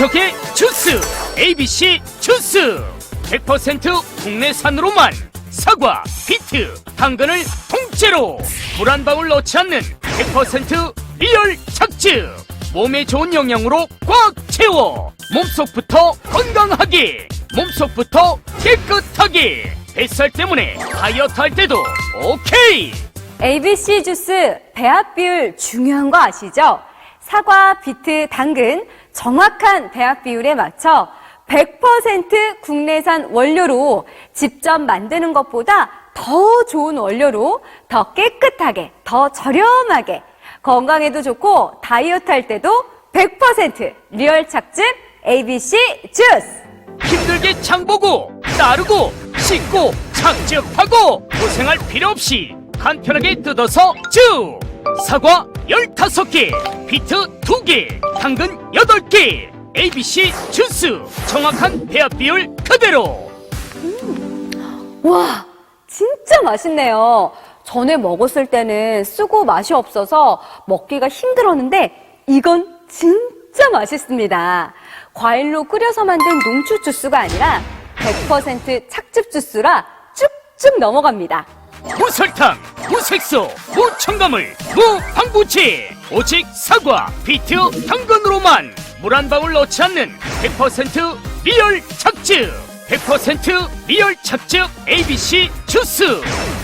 기적의 주스 ABC 주스. 100% 국내산으로만 사과, 비트, 당근을 통째로 물 한 방울 넣지 않는 100% 리얼 착즙. 몸에 좋은 영양으로 꽉 채워 몸속부터 건강하게 몸속부터 깨끗하게. 뱃살 때문에 다이어트 할 때도 오케이. ABC 주스 배합 비율 중요한 거 아시죠? 사과, 비트, 당근 정확한 배합 비율에 맞춰 100% 국내산 원료로 직접 만드는 것보다 더 좋은 원료로 더 깨끗하게, 더 저렴하게 건강에도 좋고 다이어트 할 때도 100% 리얼 착즙 ABC 주스! 힘들게 장보고 따르고 씻고 착즙하고 고생할 필요 없이 간편하게 뜯어서 쭉 사과 15개 비트 2개 당근 8개 ABC 주스 정확한 배합 비율 그대로 와, 진짜 맛있네요. 전에 먹었을 때는 쓰고 맛이 없어서 먹기가 힘들었는데 이건 진짜 맛있습니다. 과일로 끓여서 만든 농축 주스가 아니라 100% 착즙 주스라 쭉쭉 넘어갑니다. 무설탕 무색소 무첨가물 무방부제 오직 사과 비트 당근으로만 물 한 방울 넣지 않는 100% 리얼 착즙. 100% 리얼 착즙 ABC 주스.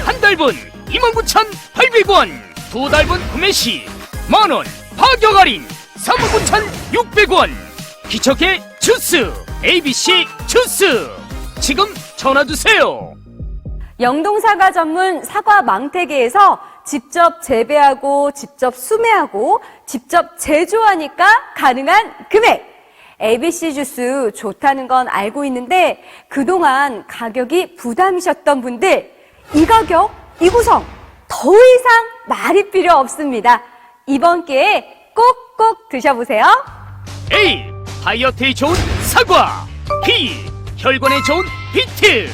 한 달분 29,800원. 두 달분 구매 시 만원 파격 할인 39,600원. 기적의 주스 ABC 주스. 지금 전화 주세요. 영동 사과 전문 사과 망태기에서 직접 재배하고 직접 수매하고 직접 제조하니까 가능한 금액. ABC 주스 좋다는 건 알고 있는데 그동안 가격이 부담이셨던 분들 이 가격, 이 구성 더 이상 말이 필요 없습니다. 이번 기회에 꼭꼭 드셔보세요. A. 다이어트에 좋은 사과 B. 혈관에 좋은 비트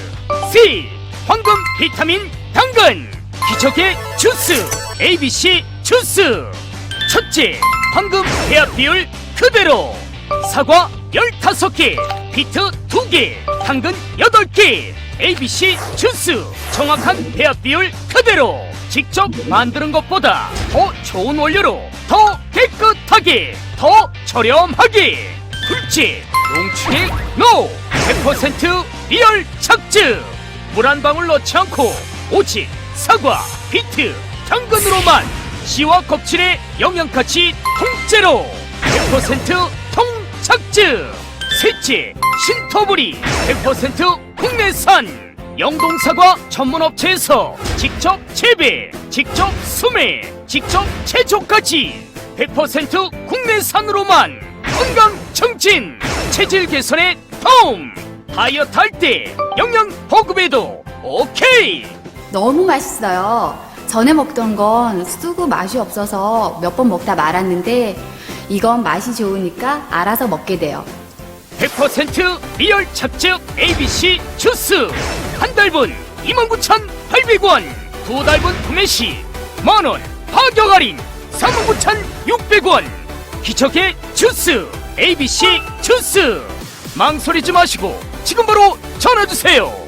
C. 황금 비타민 당근 기적의 주스 ABC 주스. 첫째 황금 배합 비율 그대로. 사과 15개 비트 2개 당근 8개 ABC 주스. 정확한 배합 비율 그대로. 직접 만드는 것보다 더 좋은 원료로 더 깨끗하게 더 저렴하게. 둘째 농축액 노100% 리얼 착즙 물 한 방울 넣지 않고 오직 사과 비트 당근으로만 씨와 껍질의 영양가치 통째로 100% 통착즙 셋째 신토부리 100% 국내산 영동사과 전문업체에서 직접 재배 직접 수매 직접 제조까지 100% 국내산으로만 건강 증진 체질 개선에 도움 다이어트 할 때 영양 보급에도 오케이. 너무 맛있어요. 전에 먹던 건 쓰고 맛이 없어서 몇 번 먹다 말았는데 이건 맛이 좋으니까 알아서 먹게 돼요. 100% 리얼 착즙 ABC 주스. 한 달분 29,800원. 두 달분 구매 시 만원 파격 할인 39,600원. 기적의 주스 ABC 주스. 망설이지 마시고 지금 바로 전화 주세요